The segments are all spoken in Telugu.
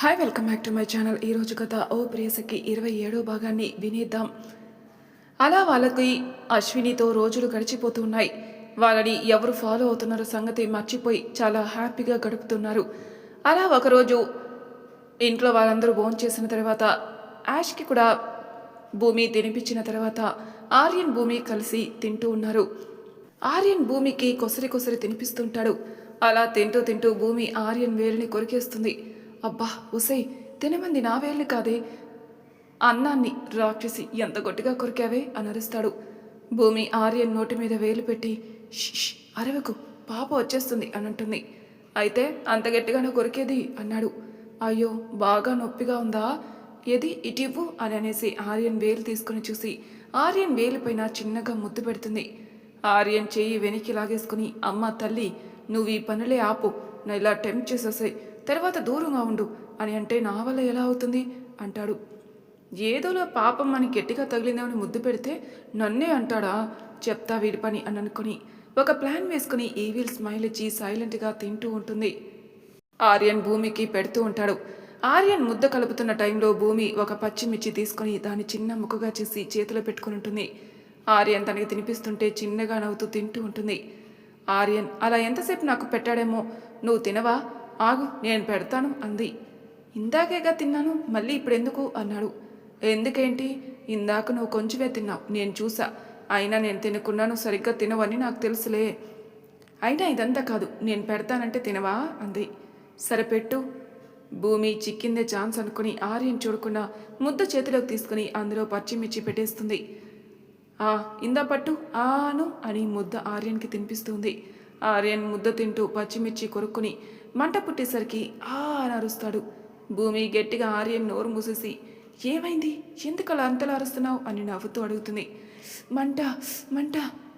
Hi welcome back to my channel ఈరోజు కథ ఓ ప్రియసకి ఇరవై ఏడో భాగాన్ని వినేద్దాం. అలా వాళ్ళకి అశ్వినితో రోజులు గడిచిపోతున్నాయి వాళ్ళని ఎవరు ఫాలో అవుతున్నారో సంగతి మర్చిపోయి చాలా హ్యాపీగా గడుపుతున్నారు. అలా ఒకరోజు ఇంట్లో వాళ్ళందరూ భోజనం చేసిన తర్వాత యాష్కి కూడా భూమి తినిపించిన తర్వాత ఆర్యన్ భూమి కలిసి తింటూ ఉన్నారు. ఆర్యన్ భూమికి కొసరి కొసరి తినిపిస్తుంటాడు. అలా తింటూ తింటూ భూమి ఆర్యన్ వేలిని కొరికేస్తుంది. అబ్బా ఉసై తినమంది నా వేలిని కాదే. అన్నాన్ని రాక్షసి ఎంత గట్టిగా కొరికావే అని అరుస్తాడు. భూమి ఆర్యన్ నోటి మీద వేలు పెట్టి షిష్ అరవకు పాప వచ్చేస్తుంది అని అంటుంది. అయితే అంత గట్టిగానే కొరికేది అన్నాడు. అయ్యో బాగా నొప్పిగా ఉందా? ఏది ఇటివ్వు అని అనేసి ఆర్యన్ వేలు తీసుకుని చూసి ఆర్యన్ వేలుపైన చిన్నగా ముద్దు పెడుతుంది. ఆర్యన్ చేయి వెనక్కి లాగేసుకుని అమ్మ తల్లి నువ్వు ఈ పనులే ఆపు నా ఇలా టెంప్ చేసేసాయి తర్వాత దూరంగా ఉండు. అని అంటే నా వల్ల ఎలా అవుతుంది? అంటాడు. ఏదోలో పాపం అని గట్టిగా తగిలిందేమని ముద్దు పెడితే నన్నే అంటాడా? చెప్తా వీడి పని అని అనుకుని ఒక ప్లాన్ వేసుకుని ఈవిల్ స్మైల్ ఇచ్చి సైలెంట్గా తింటూ ఉంటుంది. ఆర్యన్ భూమికి పెడుతూ ఉంటాడు. ఆర్యన్ ముద్ద కలుపుతున్న టైంలో భూమి ఒక పచ్చిమిర్చి తీసుకొని దాన్ని చిన్న ముక్కగా చేసి చేతిలో పెట్టుకుని ఉంటుంది. ఆర్యన్ తనకి తినిపిస్తుంటే చిన్నగా నవ్వుతూ తింటూ ఉంటుంది. ఆర్యన్ అలా ఎంతసేపు నాకు పెట్టాడేమో? నువ్వు తినవా? ఆగు నేను పెడతాను అంది. ఇందాకేగా తిన్నాను మళ్ళీ ఇప్పుడు ఎందుకు అన్నాడు. ఎందుకేంటి? ఇందాక నువ్వు కొంచెమే తిన్నావు నేను చూసా. అయినా నేను తినుకున్నాను సరిగ్గా తినవని నాకు తెలుసులే. అయినా ఇదంతా కాదు నేను పెడతానంటే తినవా? అంది. సరే పెట్టు. భూమి చిక్కిందే ఛాన్స్ అనుకుని ఆర్యన్ చూడకుండా ముద్ద చేతిలోకి తీసుకుని అందులో పచ్చిమిర్చి పెట్టేస్తుంది. ఆ ఇందా పట్టు ఆను అని ముద్ద ఆర్యన్కి తినిపిస్తుంది. ఆర్యన్ ముద్ద తింటూ పచ్చిమిర్చి కొరుక్కుని మంట పుట్టేసరికి ఆ అని అరుస్తాడు. భూమి గట్టిగా ఆర్యం నోరు మూసేసి ఏమైంది? ఎందుకు అలా అంతలా అరుస్తున్నావు? అని నవ్వుతూ అడుగుతుంది. మంట మంట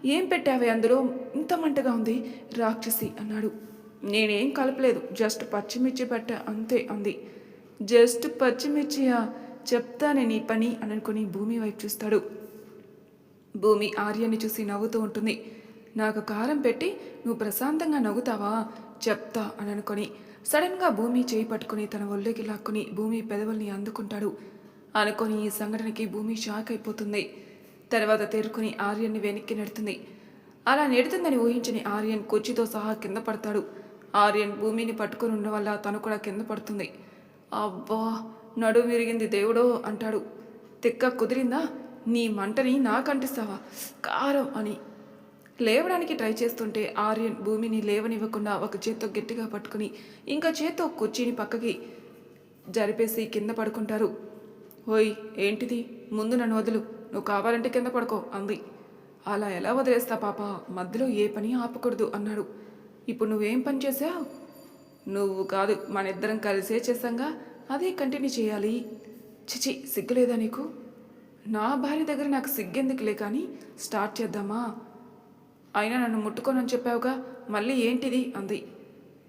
ఏం పెట్టావే అందులో? ఇంత మంటగా ఉంది. రాక్షసి అన్నాడు. నేనేం కలపలేదు. జస్ట్ పచ్చిమిర్చి పెట్టా అంతే అంది. జస్ట్ పచ్చిమిర్చియా? చెప్తానే నీ పని అని అనుకుని భూమి వైపు చూస్తాడు. భూమి ఆర్యాన్ని చూసి నవ్వుతూ ఉంటుంది. నాకు కారం పెట్టి నువ్వు ప్రశాంతంగా నవ్వుతావా? చెప్తా అని అనుకొని సడన్గా భూమి చేయి పట్టుకుని తన ఒళ్ళోకి లాక్కుని భూమి పెదవుల్ని అందుకుంటాడు. అనుకొని ఈ సంఘటనకి భూమి షాక్ అయిపోతుంది. తర్వాత తేరుకుని ఆర్యన్ని వెనక్కి నెడుతుంది. అలా నెడుతుందని ఊహించని ఆర్యన్ కుర్చీతో సహా కింద పడతాడు. ఆర్యన్ భూమిని పట్టుకుని ఉండడం వల్ల తను కూడా కింద పడుతుంది. అబ్బా నడు విరిగింది దేవుడో అంటాడు. తిక్క కుదిరిందా? నీ మంటని నాకంటిస్తావా? కారం అని లేవడానికి ట్రై చేస్తుంటే ఆర్యన్ భూమిని లేవనివ్వకుండా ఒక చేత్తో గట్టిగా పట్టుకుని ఇంకా చేత్తో కుర్చీని పక్కకి జరిపేసి కింద పడుకుంటారు. ఓయ్ ఏంటిది? ముందు నన్ను వదులు. నువ్వు కావాలంటే కింద పడుకో అంది. అలా ఎలా వదిలేస్తా పాప? మధ్యలో ఏ పని ఆపకూడదు అన్నాడు. ఇప్పుడు నువ్వేం పని చేసావు నువ్వు కాదు మన ఇద్దరం కలిసే చేస్తాంగా అదే కంటిన్యూ చేయాలి. చిచి సిగ్గులేదా నీకు? నా భార్య దగ్గర నాకు సిగ్గెందుకులే కానీ స్టార్ట్ చేద్దామా? అయినా నన్ను ముట్టుకోనని చెప్పావుగా? మళ్ళీ ఏంటిది? అంది.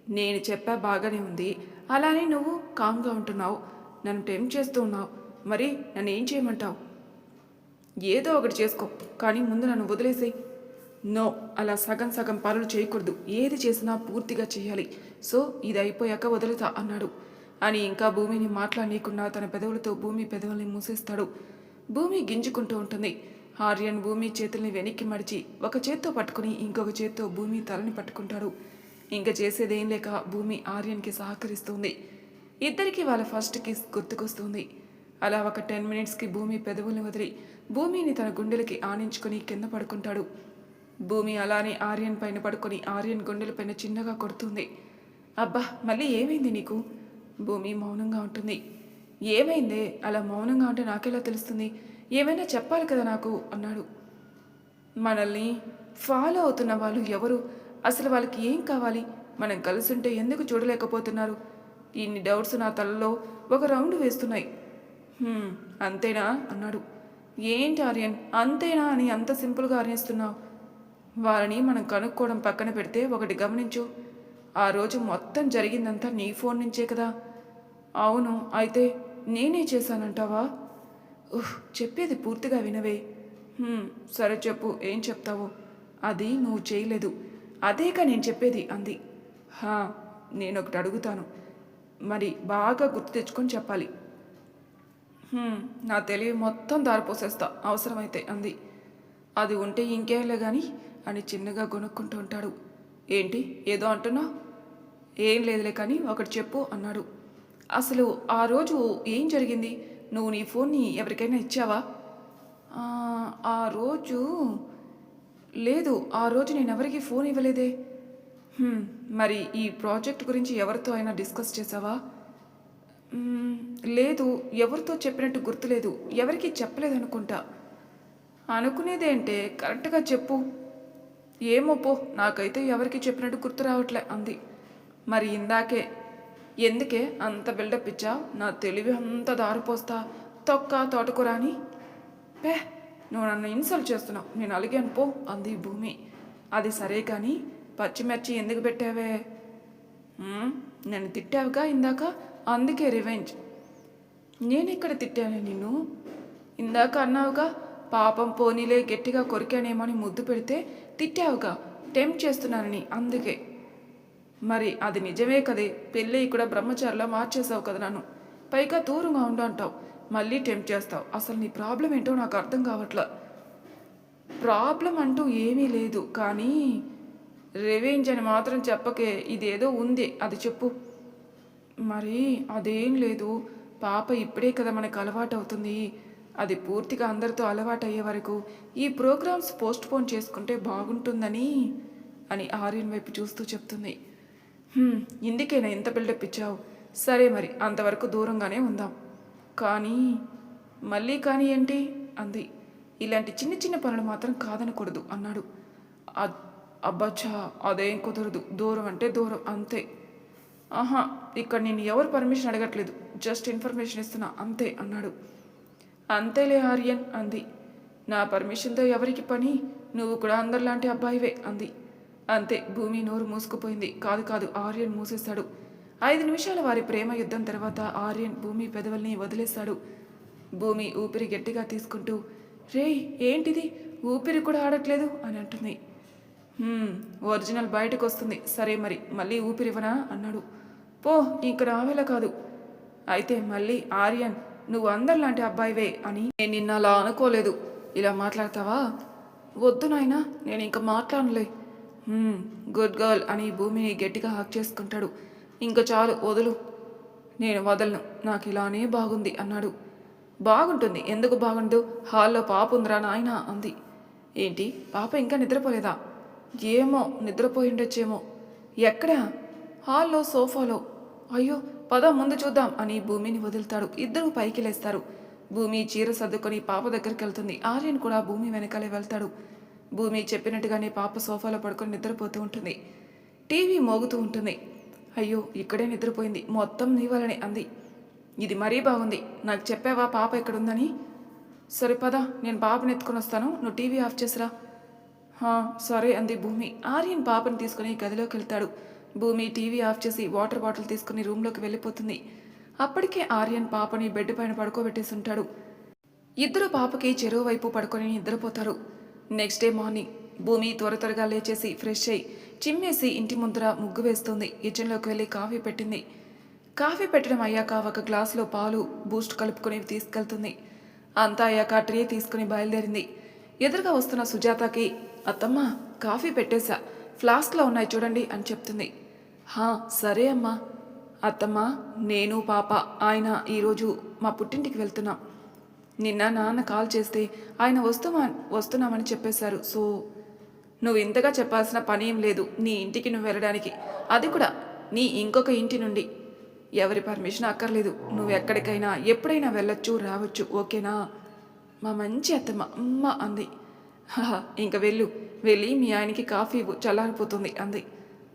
నేను చెప్పా బాగానే ఉంది. అలానే నువ్వు కామ్గా ఉంటున్నావు. నన్ను టెంప్ చేస్తూ ఉన్నావు. మరి నన్ను ఏం చేయమంటావు? ఏదో ఒకటి చేసుకో. కానీ ముందు నన్ను వదిలేసేయి. నో. అలా సగం సగం పనులు చేయకూడదు. ఏది చేసినా పూర్తిగా చేయాలి. సో ఇది అయిపోయాక వదులుతా అన్నాడు. అని ఇంకా భూమిని మాట్లాడనీయకుండా తన పెదవులతో భూమి పెదవుల్ని మూసేస్తాడు. భూమి గింజుకుంటూ ఉంటుంది. ఆర్యన్ భూమి చేతుల్ని వెనక్కి మడిచి ఒక చేత్తో పట్టుకుని ఇంకొక చేత్తో భూమి తలని పట్టుకుంటాడు. ఇంకా చేసేదేం లేక భూమి ఆర్యన్కి సహకరిస్తుంది. ఇద్దరికి వాళ్ళ ఫస్ట్ కిస్ గుర్తుకొస్తుంది. అలా ఒక టెన్ మినిట్స్కి భూమి పెదవుల్ని వదిలి భూమిని తన గుండెలకి ఆనించుకొని కింద పడుకుంటాడు. భూమి అలానే ఆర్యన్ పైన పడుకొని ఆర్యన్ గుండెల పైన చిన్నగా కొడుతుంది. అబ్బా మళ్ళీ ఏమైంది నీకు? భూమి మౌనంగా ఉంటుంది. ఏమైందే? అలా మౌనంగా ఉంటే నాకెలా తెలుస్తుంది? ఏమైనా చెప్పాలి కదా నాకు? అన్నాడు. మనల్ని ఫాలో అవుతున్న వాళ్ళు ఎవరు? అసలు వాళ్ళకి ఏం కావాలి? మనం కలుసుంటే ఎందుకు చూడలేకపోతున్నారు? ఇన్ని డౌట్స్ నా తలలో ఒక రౌండ్ వేస్తున్నాయి. అంతేనా? అన్నాడు. ఏంటి ఆర్యన్? అంతేనా అని అంత సింపుల్గా అరిస్తున్నావు వారిని మనం కనుక్కోవడం పక్కన పెడితే ఒకటి గమనించు. ఆ రోజు మొత్తం జరిగిందంతా నీ ఫోన్ నుంచే కదా? అవును అయితే నేనే చేశానంటావా? ఉహ్ చెప్పేది పూర్తిగా వినవే. సరే చెప్పు ఏం చెప్తావు? అది నువ్వు చేయలేదు. అదేక నేను చెప్పేది అంది. హా నేను ఒకటి అడుగుతాను. మరి బాగా గుర్తు తెచ్చుకొని చెప్పాలి. నా తెలివి మొత్తం దారిపోసేస్తా అవసరమైతే అంది. అది ఉంటే ఇంకేంలే కానీ అని చిన్నగా కొనుక్కుంటూ ఉంటాడు. ఏంటి ఏదో అంటున్నావు ఏం లేదులే కానీ ఒకటి చెప్పు అన్నాడు. అసలు ఆ రోజు ఏం జరిగింది? నువ్వు నీ ఫోన్ని ఎవరికైనా ఇచ్చావా? "ఆ, రోజు లేదు ఆ రోజు నేను ఎవరికి ఫోన్ ఇవ్వలేదే. మరి ఈ ప్రాజెక్ట్ గురించి ఎవరితో అయినా డిస్కస్ చేసావా? లేదు ఎవరితో చెప్పినట్టు గుర్తులేదు ఎవరికి చెప్పలేదనుకుంటా. అనుకునేదేంటే కరెక్ట్గా చెప్పు. ఏమో పో నాకైతే ఎవరికి చెప్పినట్టు గుర్తు రావట్లే అంది. మరి ఇందాకే ఎందుకే అంత బిల్డప్ ఇచ్చా? నా తెలివి అంత దారిపోస్తా తొక్క తోటకూర అని పే నువ్వు నన్ను ఇన్సల్ట్ చేస్తున్నావు. నేను అలిగాను పో అంది భూమి. అది సరే కానీ పచ్చిమిర్చి ఎందుకు పెట్టావే? నేను నన్ను తిట్టావుగా ఇందాక? అందుకే రివెంజ్ నేను ఇక్కడ తిట్టాను నిన్ను? ఇందాక అన్నావుగా పాపం పోనీలే గట్టిగా కొరికానేమో అని ముద్దు పెడితే తిట్టావుగా. టెంప్ట్ చేస్తున్నానని అందుకే. మరి అది నిజమే కదే. పెళ్ళి కూడా బ్రహ్మచారిలా మార్చేసావు కదా నన్ను. పైగా దూరంగా ఉండు అంటావు. మళ్ళీ టెంప్ట్ చేస్తావు. అసలు నీ ప్రాబ్లం ఏంటో నాకు అర్థం కావట్లా. ప్రాబ్లం అంటూ ఏమీ లేదు. కానీ రివెంజ్ అని మాత్రం చెప్పకే ఇదేదో ఉంది. అది చెప్పు. మరి అదేం లేదు. పాప ఇప్పుడే కదా మనకు అలవాటు అవుతుంది అది పూర్తిగా అందరితో అలవాటు అయ్యే వరకు ఈ ప్రోగ్రామ్స్ పోస్ట్పోన్ చేసుకుంటే బాగుంటుందని అని ఆర్యన్ వైపు చూస్తూ చెప్తుంది. ఇందుకేనా ఇంత బిల్డప్ ఇచ్చావు? సరే మరి అంతవరకు దూరంగానే ఉందాం. కానీ మళ్ళీ కానీ ఏంటి? అంది. ఇలాంటి చిన్న చిన్న పనులు మాత్రం కాదనకూడదు అన్నాడు. అబ్బచ్చా అదేం కుదరదు. దూరం అంటే దూరం అంతే. ఆహా ఇక్కడ నేను ఎవరు పర్మిషన్ అడగట్లేదు? జస్ట్ ఇన్ఫర్మేషన్ ఇస్తున్నా అంతే అన్నాడు. అంతేలే ఆర్యన్ అంది. నా పర్మిషన్తో ఎవరికి పని? నువ్వు కూడా అందరిలాంటి అబ్బాయివే అంది. అంతే భూమి నోరు మూసుకుపోయింది. కాదు కాదు ఆర్యన్ మూసేశాడు ఐదు నిమిషాల వారి ప్రేమ యుద్ధం తర్వాత ఆర్యన్ భూమి పెదవుల్ని వదిలేశాడు భూమి ఊపిరి గట్టిగా తీసుకుంటూ రేయ్ ఏంటిది? ఊపిరి కూడా ఆడట్లేదు? అని అంటుంది. ఒరిజినల్ బయటకు వస్తుంది సరే మరి మళ్ళీ ఊపిరివనా అన్నాడు. పో ఇంక రావేలా కాదు. అయితే మళ్ళీ ఆర్యన్ నువ్వు అందరిలాంటి అబ్బాయివే అని నేను నిన్న అలా అనుకోలేదు. ఇలా మాట్లాడతావా? వద్దు నాయనా నేను ఇంకా మాట్లాడలే గుడ్ గర్ల్ అని భూమిని గట్టిగా హాక్ చేసుకుంటాడు. ఇంక చాలు వదులు. నేను వదలను. నాకు ఇలానే బాగుంది అన్నాడు. బాగుంటుంది. ఎందుకు బాగుండు? హాల్లో పాప ఉందిరా నాయన అంది. ఏంటి? పాప ఇంకా నిద్రపోలేదా? ఏమో నిద్రపోయిండొచ్చేమో. ఎక్కడ? ఎక్కడా హాల్లో సోఫాలో. అయ్యో పద ముందు చూద్దాం అని భూమిని వదులుతాడు. ఇద్దరూ పైకి లేస్తారు. భూమి చీర సర్దుకొని పాప దగ్గరికి వెళ్తుంది ఆర్యన్ కూడా భూమి వెనకాలే వెళ్తాడు. భూమి చెప్పినట్టుగానే పాప సోఫాలో పడుకొని నిద్రపోతూ ఉంటుంది. టీవీ మోగుతూ ఉంటుంది. అయ్యో ఇక్కడే నిద్రపోయింది. మొత్తం నీ అంది. ఇది మరీ బాగుంది. నాకు చెప్పావా పాప ఎక్కడుందని? సరే పద. నేను పాపని ఎత్తుకొని వస్తాను. నువ్వు టీవీ ఆఫ్ చేసిరా. సరే అంది భూమి. ఆర్యన్ పాపని తీసుకుని గదిలోకి వెళ్తాడు. భూమి టీవీ ఆఫ్ చేసి వాటర్ బాటిల్ తీసుకుని రూమ్లోకి వెళ్ళిపోతుంది. అప్పటికే ఆర్యన్ పాపని బెడ్ పైన పడుకోబెట్టేసి ఉంటాడు. ఇద్దరు పాపకి చెరువు వైపు పడుకొని నిద్రపోతారు. నెక్స్ట్ డే మార్నింగ్ భూమి త్వర త్వరగా లేచేసి ఫ్రెష్ అయ్యి చిమ్మేసి ఇంటి ముందర ముగ్గు వేస్తుంది. కిచెన్లోకి వెళ్ళి కాఫీ పెట్టింది. కాఫీ పెట్టడం అయ్యాక ఒక గ్లాసులో పాలు బూస్ట్ కలుపుకొని తీసుకెళ్తుంది. అంతా అయ్యాక ట్రే తీసుకుని బయలుదేరింది. ఎదురుగా వస్తున్న సుజాతకి అత్తమ్మ కాఫీ పెట్టేశా. ఫ్లాస్క్లో ఉన్నాయి చూడండి అని చెప్తుంది. హా సరే అమ్మా. అత్తమ్మ నేను పాప ఆయన ఈరోజు మా పుట్టింటికి వెళ్తున్నాం. నిన్న నాన్న కాల్ చేస్తే ఆయన వస్తుమా వస్తున్నామని చెప్పేశారు. సో నువ్వు ఇంతగా చెప్పాల్సిన పని ఏం లేదు నీ ఇంటికి నువ్వు వెళ్ళడానికి. అది కూడా నీ ఇంకొక ఇంటి నుండి. ఎవరి పర్మిషన్ అక్కర్లేదు. నువ్వు ఎక్కడికైనా ఎప్పుడైనా వెళ్ళొచ్చు రావచ్చు ఓకేనా? మా మంచి అత్తమ్మ అమ్మ అంది. ఇంకా ఇంక వెళ్ళు. వెళ్ళి మీ ఆయనకి కాఫీ చల్లారిపోతుంది అంది.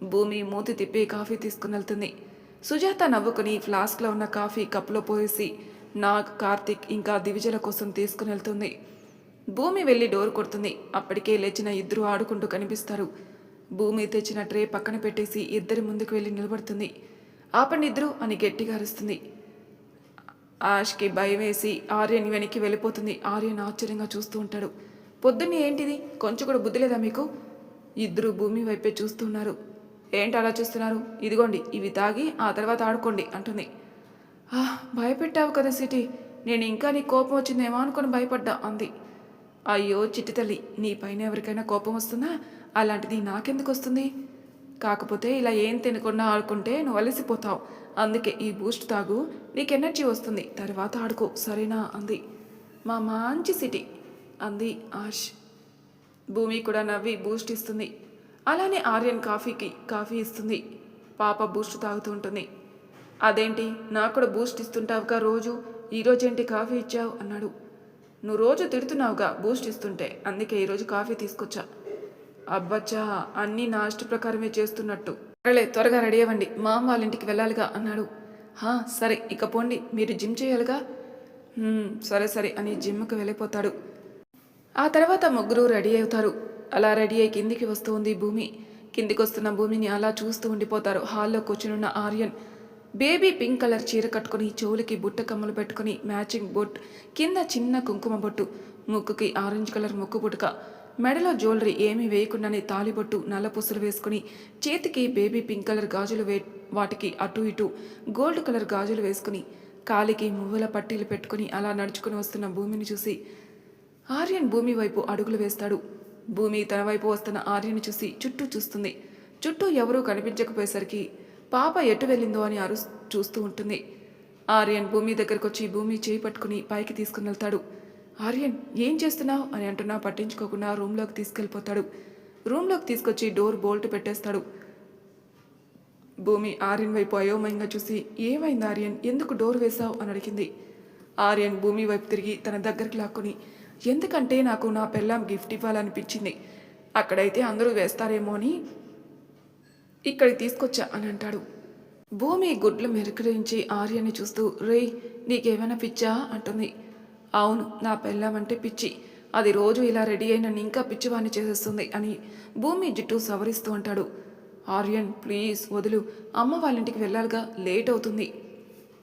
భూమి మూతి తిప్పి కాఫీ తీసుకుని వెళ్తుంది. సుజాత నవ్వుకుని ఫ్లాస్క్లో ఉన్న కాఫీ కప్లో పోసి నాగ్ కార్తిక్ ఇంకా దివిజల కోసం తీసుకుని వెళ్తుంది. భూమి వెళ్ళి డోర్ కొడుతుంది. అప్పటికే లేచిన ఇద్దరు ఆడుకుంటూ కనిపిస్తారు. భూమి తెచ్చిన ట్రే పక్కన పెట్టేసి ఇద్దరి ముందుకు వెళ్ళి నిలబడుతుంది. ఆపండి ఇద్దరు అని గట్టిగా అరుస్తుంది. ఆష్కి భయం వేసి ఆర్యన్ వెనక్కి వెళ్ళిపోతుంది. ఆర్యన్ ఆశ్చర్యంగా చూస్తూ ఉంటాడు. పొద్దున్నే ఏంటిది? కొంచెం కూడా బుద్ధి లేదా మీకు? ఇద్దరు భూమి వైపే చూస్తున్నారు ఏంటి అలా చూస్తున్నారు? ఇదిగోండి ఇవి తాగి ఆ తర్వాత ఆడుకోండి అంటుంది. భయపెట్టావు కదా సిటీ. నేను ఇంకా నీ కోపం వచ్చిందేమో అనుకుని భయపడ్డా అంది. అయ్యో చిట్టి తల్లి నీ పైన ఎవరికైనా కోపం వస్తుందా? అలాంటిది నాకెందుకు వస్తుంది? కాకపోతే ఇలా ఏం తినకుండా ఆడుకుంటే నువ్వు అలసిపోతావు. అందుకే ఈ బూస్ట్ తాగు నీకు ఎనర్జీ వస్తుంది. తర్వాత ఆడుకో సరేనా? అంది. మా మంచి సిటీ అంది ఆష్ భూమి కూడా నవ్వి బూస్ట్ ఇస్తుంది. అలానే ఆర్యన్ కాఫీకి కాఫీ ఇస్తుంది. పాప బూస్ట్ తాగుతూ ఉంటుంది. అదేంటి? నాకు కూడా బూస్ట్ ఇస్తుంటావుగా రోజు. ఈరోజేంటి కాఫీ ఇచ్చావు? అన్నాడు. నువ్వు రోజు తిడుతున్నావుగా బూస్ట్ ఇస్తుంటే. అందుకే ఈరోజు కాఫీ తీసుకొచ్చా. అబ్బచ్చా అన్నీ నా ఇష్ట ప్రకారమే చేస్తున్నట్టు. సరేలే త్వరగా రెడీ అవ్వండి. మా అమ్మ వాళ్ళ ఇంటికి వెళ్ళాలిగా అన్నాడు. హా సరే ఇక పోండి. మీరు జిమ్ చేయాలిగా? సరే సరే అని జిమ్కి వెళ్ళిపోతాడు. ఆ తర్వాత ముగ్గురు రెడీ అవుతారు. అలా రెడీ అయి కిందికి వస్తూ ఉంది భూమి. కిందికి వస్తున్న భూమిని అలా చూస్తూ ఉండిపోతారు. హాల్లో కూర్చునున్న ఆర్యన్. బేబీ పింక్ కలర్ చీర కట్టుకుని చెవులకి బుట్ట కమ్మలు పెట్టుకుని మ్యాచింగ్ బొట్ కింద చిన్న కుంకుమ బొట్టు ముక్కుకి ఆరెంజ్ కలర్ ముక్కు పుట్టుక మెడలో జ్యువెలరీ ఏమీ వేయకుండానే తాలిబొట్టు నల్ల పుసులు వేసుకుని చేతికి బేబీ పింక్ కలర్ గాజులు వే వాటికి అటు ఇటు గోల్డ్ కలర్ గాజులు వేసుకుని కాలికి మువ్వుల పట్టీలు పెట్టుకుని అలా నడుచుకుని వస్తున్న భూమిని చూసి ఆర్యన్ భూమి వైపు అడుగులు వేస్తాడు. భూమి తన వైపు వస్తున్న ఆర్యని చూసి చుట్టూ చూస్తుంది. చుట్టూ ఎవరూ కనిపించకపోయేసరికి పాప ఎటు వెళ్ళిందో అని అరు చూస్తూ ఉంటుంది. ఆర్యన్ భూమి దగ్గరకు వచ్చి భూమి చేయి పట్టుకుని పైకి తీసుకుని వెళ్తాడు. ఆర్యన్ ఏం చేస్తున్నావు? అని అంటున్నా పట్టించుకోకుండా రూమ్లోకి తీసుకెళ్ళిపోతాడు. రూమ్లోకి తీసుకొచ్చి డోర్ బోల్ట్ పెట్టేస్తాడు. భూమి ఆర్యన్ వైపు అయోమయంగా చూసి ఏమైంది ఆర్యన్? ఎందుకు డోర్ వేశావు? అని అడిగింది. ఆర్యన్ భూమి వైపు తిరిగి తన దగ్గరికి లాక్కుని ఎందుకంటే నాకు నా పెళ్ళాం గిఫ్ట్ ఇవ్వాలనిపించింది. అక్కడైతే అందరూ వేస్తారేమో అని ఇక్కడికి తీసుకొచ్చా అని అంటాడు. భూమి గుడ్లు మెరుకరించి ఆర్యని చూస్తూ రేయ్ నీకేమైనా పిచ్చా? అంటుంది. అవును నా పెళ్ళామంటే పిచ్చి. అది రోజు ఇలా రెడీ అయిన ఇంకా పిచ్చివాణ్ణి చేసేస్తుంది అని భూమి జుట్టు సవరిస్తూ అంటాడు. ఆర్యన్ ప్లీజ్ వదులు. అమ్మ వాళ్ళ ఇంటికి వెళ్ళాలిగా లేట్ అవుతుంది.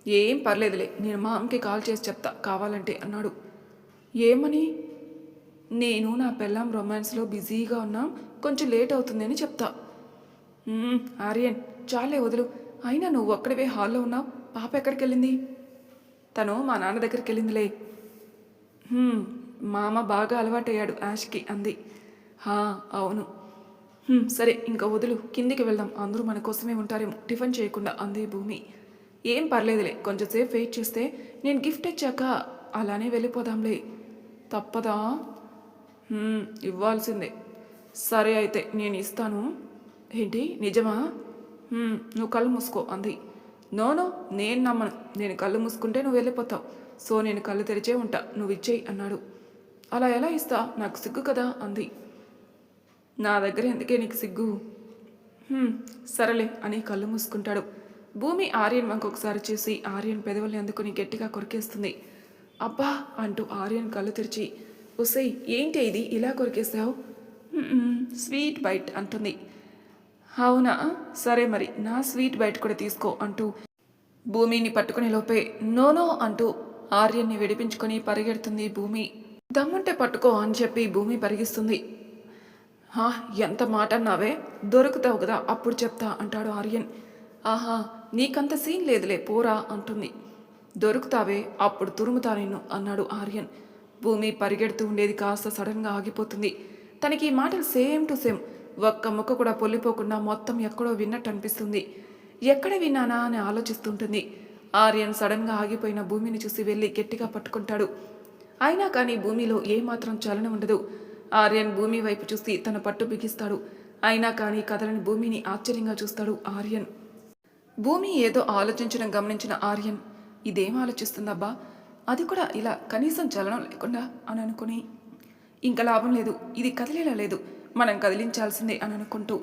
ఏం పర్లేదులే నేను మా అమ్మకి కాల్ చేసి చెప్తా కావాలంటే అన్నాడు. ఏమని? నేను నా పెళ్ళాం రొమాన్స్లో బిజీగా ఉన్నాం కొంచెం లేట్ అవుతుందని చెప్తా. ఆర్యన్ చాలే వదులు. అయినా నువ్వు అక్కడవే హాల్లో ఉన్నావు. పాప ఎక్కడికి వెళ్ళింది తను మా నాన్న దగ్గరికి వెళ్ళిందిలే మామ మా అమ్మ బాగా అలవాటయ్యాడు యాష్కి అంది. హా అవును. సరే ఇంకా వదులు. కిందికి వెళ్దాం. అందరూ మన కోసమే ఉంటారేమో. టిఫిన్ చేయకుండా అంది భూమి. ఏం పర్లేదులే కొంచెంసేపు వెయిట్ చేస్తే నేను గిఫ్ట్ ఇచ్చాక అలానే వెళ్ళిపోదాంలే. తప్పదా? ఇవ్వాల్సిందే. సరే అయితే నేను ఇస్తాను. ఏంటి? నిజమా? నువ్వు కళ్ళు మూసుకో అంది. నోనో నేను నమ్మను. నేను కళ్ళు మూసుకుంటే నువ్వు వెళ్ళిపోతావు. సో నేను కళ్ళు తెరిచే ఉంటా. నువ్వు ఇచ్చేయి అన్నాడు. అలా ఎలా ఇస్తా? నాకు సిగ్గు కదా అంది. నా దగ్గర ఎందుకే నీకు సిగ్గు? సరేలే అని కళ్ళు మూసుకుంటాడు. భూమి ఆర్యన్ వంక ఒకసారి చూసి ఆర్యన్ పెదవుల్ని అందుకుని గట్టిగా కొరికేస్తుంది. అబ్బా అంటూ ఆర్యన్ కళ్ళు తెరిచి. ఒసై ఏంటి ఇది? ఇలా కొరికేసావు స్వీట్ బైట్ అంటుంది. అవునా? సరే మరి నా స్వీట్ బయట కూడా తీసుకో అంటూ భూమిని పట్టుకునే లోపే నోనో అంటూ ఆర్యన్ని విడిపించుకొని పరిగెడుతుంది భూమి. దమ్ముంటే పట్టుకో అని చెప్పి భూమి పరిగిస్తుంది. హా ఎంత మాట అన్నావే? దొరుకుతావు కదా అప్పుడు చెప్తా అంటాడు ఆర్యన్. ఆహా నీకంత సీన్ లేదులే పోరా అంటుంది. దొరుకుతావే అప్పుడు తురుముతా నేను అన్నాడు ఆర్యన్. భూమి పరిగెడుతూ ఉండేది కాస్త సడన్గా ఆగిపోతుంది. తనకి ఈ మాటలు సేమ్ టు సేమ్ ఒక్క ముక్క కూడా పొల్లిపోకుండా మొత్తం ఎక్కడో విన్నట్టు అనిపిస్తుంది ఎక్కడ విన్నానా అని ఆలోచిస్తుంటుంది. ఆర్యన్ సడన్గా ఆగిపోయిన భూమిని చూసి వెళ్ళి గట్టిగా పట్టుకుంటాడు. అయినా కానీ భూమిలో ఏమాత్రం చలనం ఉండదు. ఆర్యన్ భూమి వైపు చూసి తన పట్టు బిగిస్తాడు. అయినా కానీ కదలని భూమిని ఆశ్చర్యంగా చూస్తాడు ఆర్యన్. భూమి ఏదో ఆలోచించడం గమనించిన ఆర్యన్ ఇదేం ఆలోచిస్తుందబ్బా? అది కూడా ఇలా కనీసం చలనం లేకుండా అని అనుకుని ఇంకా లాభం లేదు. ఇది కదిలేలా లేదు. మనం కదిలించాల్సిందే అని అనుకుంటూ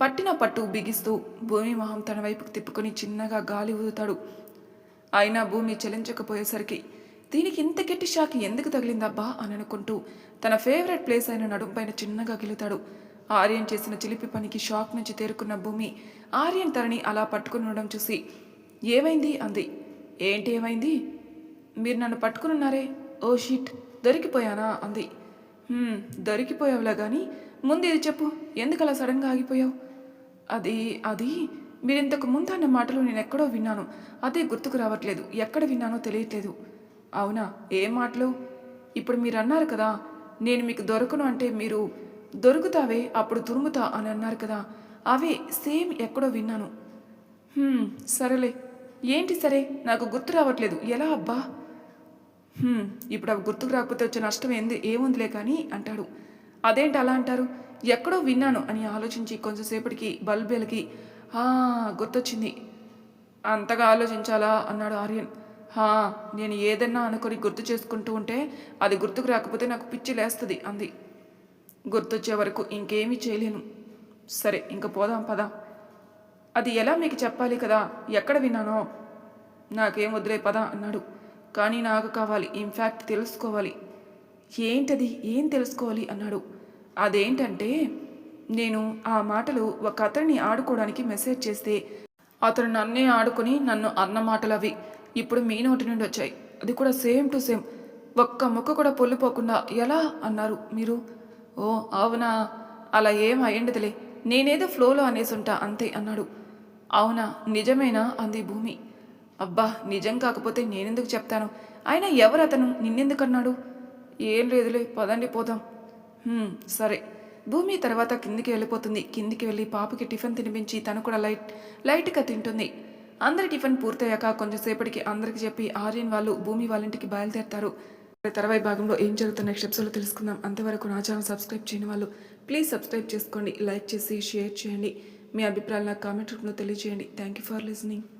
పట్టిన పట్టు బిగిస్తూ భూమి మొహం తన వైపుకు తిప్పుకొని చిన్నగా గాలి ఊదుతాడు. అయినా భూమి చలించకపోయేసరికి దీనికి ఇంత గట్టి షాక్ ఎందుకు తగిలిందబ్బా అని అనుకుంటూ తన ఫేవరెట్ ప్లేస్ అయిన నడుంపైన చిన్నగా గిలుతాడు. ఆర్యన్ చేసిన చిలిపి పనికి షాక్ నుంచి తేరుకున్న భూమి ఆర్యన్ తనని అలా పట్టుకుని ఉండడం చూసి ఏమైంది? అంది. ఏంటి ఏమైంది? మీరు నన్ను పట్టుకునున్నారే ఓ షీట్ దొరికిపోయానా? అంది. దొరికిపోయావులా కానీ ముందు ఇది చెప్పు. ఎందుకు అలా సడన్గా ఆగిపోయావు? అది అది మీరు ఇంతకు ముందు అన్న మాటలు నేను ఎక్కడో విన్నాను. అదే గుర్తుకు రావట్లేదు. ఎక్కడ విన్నానో తెలియట్లేదు. అవునా? ఏ మాటలు? ఇప్పుడు మీరు అన్నారు కదా నేను మీకు దొరకను అంటే మీరు దొరుకుతావే అప్పుడు తురుముతా అని అన్నారు కదా. అవే సేమ్ ఎక్కడో విన్నాను. సరేలే. ఏంటి సరే? నాకు గుర్తు రావట్లేదు. ఎలా అబ్బా? ఇప్పుడు అవి గుర్తుకు రాకపోతే వచ్చే నష్టం ఏంది? ఏముందిలే కానీ అంటాడు. అదేంటి అలా అంటారు? ఎక్కడో విన్నాను అని ఆలోచించి కొంచెంసేపటికి బల్బేలకి హా గుర్తొచ్చింది. అంతగా ఆలోచించాలా? అన్నాడు ఆర్యన్. హా నేను ఏదన్నా అనుకొని గుర్తు చేసుకుంటూ ఉంటే అది గుర్తుకు రాకపోతే నాకు పిచ్చి లేస్తుంది అంది. గుర్తొచ్చే వరకు ఇంకేమీ చేయలేను. సరే ఇంక పోదాం పదా. అది ఎలా మీకు చెప్పాలి కదా? ఎక్కడ విన్నానో? నాకేం వదిలే పదా అన్నాడు. కానీ నాకు కావాలి. ఇన్ఫ్యాక్ట్ తెలుసుకోవాలి. ఏంటది? ఏం తెలుసుకోవాలి? అన్నాడు. అదేంటంటే నేను ఆ మాటలు ఒక అతన్ని ఆడుకోవడానికి మెసేజ్ చేస్తే అతను నన్నే ఆడుకుని నన్ను అన్న మాటలు అవి ఇప్పుడు మీ నోటి నుండి వచ్చాయి. అది కూడా సేమ్ టు సేమ్. ఒక్క ముక్క కూడా పొల్లిపోకుండా ఎలా? అన్నారు మీరు. ఓ అవునా? అలా ఏం అయ్యండిదిలే. నేనేదో ఫ్లోలో అనేసుంటా అంతే అన్నాడు. అవునా? నిజమేనా? అంది భూమి. అబ్బా నిజం కాకపోతే నేనెందుకు చెప్తాను? అయినా ఎవరు అతను నిన్నెందుకు అన్నాడు ఏం లేదులే పదండి పోదాం. సరే. భూమి తర్వాత కిందికి వెళ్ళిపోతుంది. కిందికి వెళ్ళి పాపకి టిఫిన్ తినిపించి తను కూడా లైట్ లైట్గా తింటుంది. అందరి టిఫిన్ పూర్తయ్యాక కొంచెంసేపటికి అందరికి చెప్పి ఆర్యన్ వాళ్ళు భూమి వాళ్ళింటికి బయలుదేరతారు. తర్వాయి భాగంలో ఏం జరుగుతున్న నెక్స్ట్ ఎపిసోడ్లో తెలుసుకుందాం. అంతవరకు నా ఛానల్ సబ్స్క్రైబ్ చేయని వాళ్ళు ప్లీజ్ సబ్స్క్రైబ్ చేసుకోండి లైక్ చేసి షేర్ చేయండి. మీ అభిప్రాయాలు నాకు కామెంట్ రూపంలో తెలియజేయండి థ్యాంక్ యూ ఫర్ లిసనింగ్.